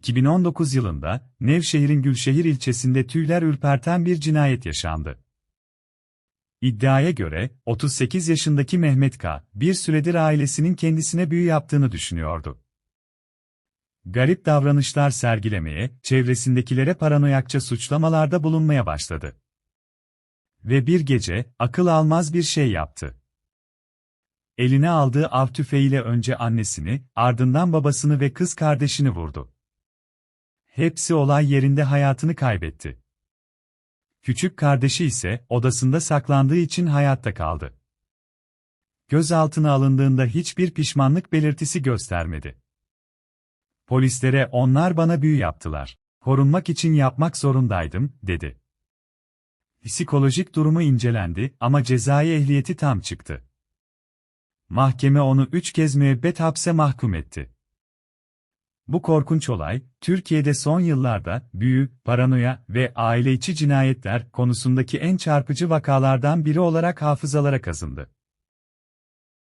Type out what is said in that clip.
2019 yılında Nevşehir'in Gülşehir ilçesinde tüyler ürperten bir cinayet yaşandı. İddiaya göre 38 yaşındaki Mehmet K. bir süredir ailesinin kendisine büyü yaptığını düşünüyordu. Garip davranışlar sergilemeye, çevresindekilere paranoyakça suçlamalarda bulunmaya başladı. Ve bir gece akıl almaz bir şey yaptı. Eline aldığı av tüfeğiyle önce annesini, ardından babasını ve kız kardeşini vurdu. Hepsi olay yerinde hayatını kaybetti. Küçük kardeşi ise odasında saklandığı için hayatta kaldı. Gözaltına alındığında hiçbir pişmanlık belirtisi göstermedi. Polislere onlar bana büyü yaptılar. Korunmak için yapmak zorundaydım, dedi. Psikolojik durumu incelendi ama cezai ehliyeti tam çıktı. Mahkeme onu üç kez müebbet hapse mahkum etti. Bu korkunç olay, Türkiye'de son yıllarda büyü, paranoya ve aile içi cinayetler konusundaki en çarpıcı vakalardan biri olarak hafızalara kazındı.